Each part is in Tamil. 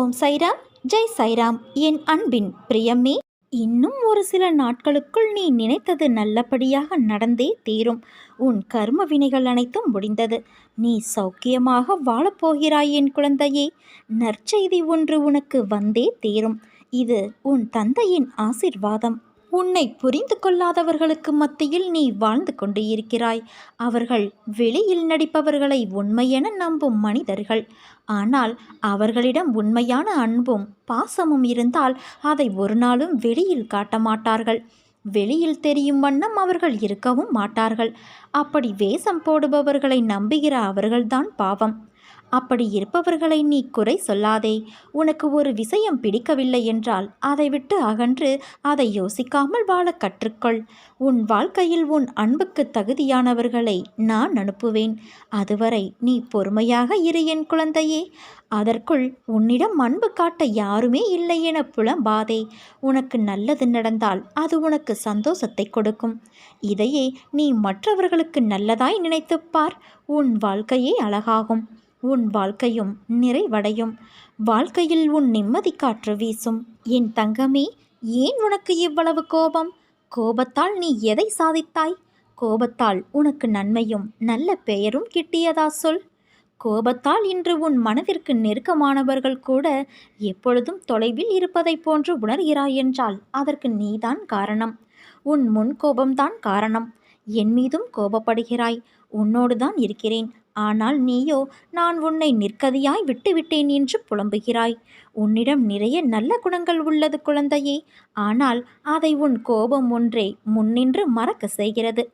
ஓம் சைராம் ஜெய் சைராம். என் அன்பின் பிரியமே இன்னும் ஒரு சில நாட்களுக்குள் நீ நினைத்தது நல்லபடியாக நடந்தே தீரும். உன் கர்ம வினைகள் அனைத்தும் முடிந்தது. நீ சௌக்கியமாக வாழப்போகிறாய் என் குழந்தையே. நற்செய்தி ஒன்று உனக்கு வந்தே தீரும். இது உன் தந்தையின் ஆசிர்வாதம். உன்னை புரிந்து கொள்ளாதவர்களுக்கு மத்தியில் நீ வாழ்ந்து கொண்டு இருக்கிறாய். அவர்கள் வெளியில் நடிப்பவர்களை உண்மையென நம்பும் மனிதர்கள். ஆனால் அவர்களிடம் உண்மையான அன்பும் பாசமும் இருந்தால் அதை ஒரு நாளும் வெளியில் காட்ட மாட்டார்கள். வெளியில் தெரியும் வண்ணம் அவர்கள் இருக்கவும் மாட்டார்கள். அப்படி வேஷம் போடுபவர்களை நம்புகிற அவர்கள்தான் பாவம். அப்படி இருப்பவர்களை நீ குறை சொல்லாதே. உனக்கு ஒரு விஷயம் பிடிக்கவில்லை என்றால் அதை விட்டு அகன்று அதை யோசிக்காமல் வாழ கற்றுக்கொள். உன் வாழ்க்கையில் உன் அன்புக்கு தகுதியானவர்களை நான் அனுப்புவேன். அதுவரை நீ பொறுமையாக இரு என் குழந்தையே. அதற்குள் உன்னிடம் அன்பு காட்ட யாருமே இல்லை என புலம்பாதே. உனக்கு நல்லது நடந்தால் அது உனக்கு சந்தோஷத்தை கொடுக்கும். இதையே நீ மற்றவர்களுக்கு நல்லதாய் நினைத்துப்பார் உன் வாழ்க்கையே அழகாகும். உன் வாழ்க்கையும் நிறைவடையும். வாழ்க்கையில் உன் நிம்மதி காற்று வீசும். என் தங்கமே ஏன் உனக்கு இவ்வளவு கோபம்? கோபத்தால் நீ எதை சாதித்தாய்? கோபத்தால் உனக்கு நன்மையும் நல்ல பெயரும் கிட்டியதா சொல். கோபத்தால் இன்று உன் மனதிற்கு நெருக்கமானவர்கள் கூட எப்பொழுதும் தொலைவில் இருப்பதைப் போன்று உணர்கிறாய் என்றால் அதற்கு நீதான் காரணம். உன் முன் கோபம்தான் காரணம். என் மீதும் கோபப்படுகிறாய். உன்னோடு தான் இருக்கிறேன். ஆனால் நீயோ நான் உன்னை நிற்கதியாய் விட்டுவிட்டேன் என்று புலம்புகிறாய். உன்னிடம் நிறைய நல்ல குணங்கள் உள்ளது குழந்தையே. ஆனால் அதை உன் கோபம் ஒன்றே முன்னின்று மறக்க செய்கிறது.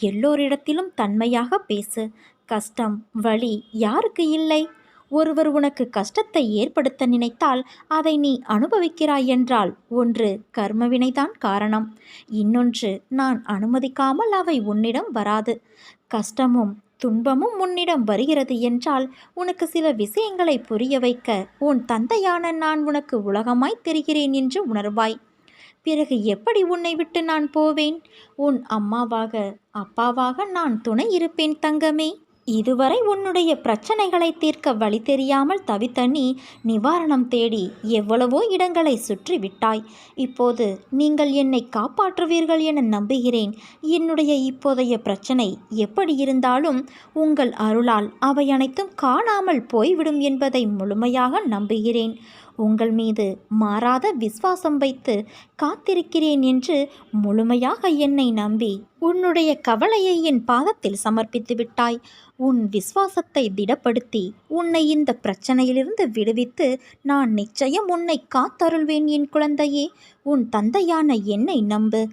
எல்லோரிடத்திலும் தன்மையாக பேசு. கஷ்டம் வழி யாருக்கு இல்லை? ஒருவர் உனக்கு கஷ்டத்தை ஏற்படுத்த நினைத்தால் அதை நீ அனுபவிக்கிறாய் என்றால் ஒன்று கர்மவினைதான் காரணம். இன்னொன்று நான் அனுமதிக்காமல் அவை உன்னிடம் வராது. கஷ்டமும் துன்பமும் உன்னிடம் வருகிறது என்றால் உனக்கு சில விஷயங்களை புரிய வைக்க உன் தந்தையான நான் உனக்கு உலகமாய் தெரிகிறேன் என்று உணர்வாய். பிறகு எப்படி உன்னை விட்டு நான் போவேன்? உன் அம்மாவாக அப்பாவாக நான் துணை இருப்பேன் தங்கமே. இதுவரை உன்னுடைய பிரச்சனைகளை தீர்க்க வழி தெரியாமல் தவித்த நீ நிவாரணம் தேடி எவ்வளவோ இடங்களை சுற்றி விட்டாய் இப்போது நீங்கள் என்னை காப்பாற்றுவீர்கள் என நம்புகிறேன். என்னுடைய இப்போதைய பிரச்சனை எப்படி இருந்தாலும் உங்கள் அருளால் அவை அனைத்தும் காணாமல் போய்விடும் என்பதை முழுமையாக நம்புகிறேன். உங்கள் மீது மாறாத விசுவாசம் வைத்து காத்திருக்கிறேன் என்று முழுமையாக என்னை நம்பி உன்னுடைய கவலையை என் பாதத்தில் சமர்ப்பித்து விட்டாய். உன் விசுவாசத்தை திடப்படுத்தி உன்னை இந்த பிரச்சனையிலிருந்து விடுவித்து நான் நிச்சயம் உன்னை காத்தருள்வேன் என் குழந்தையே. உன் தந்தையான என்னை நம்பு.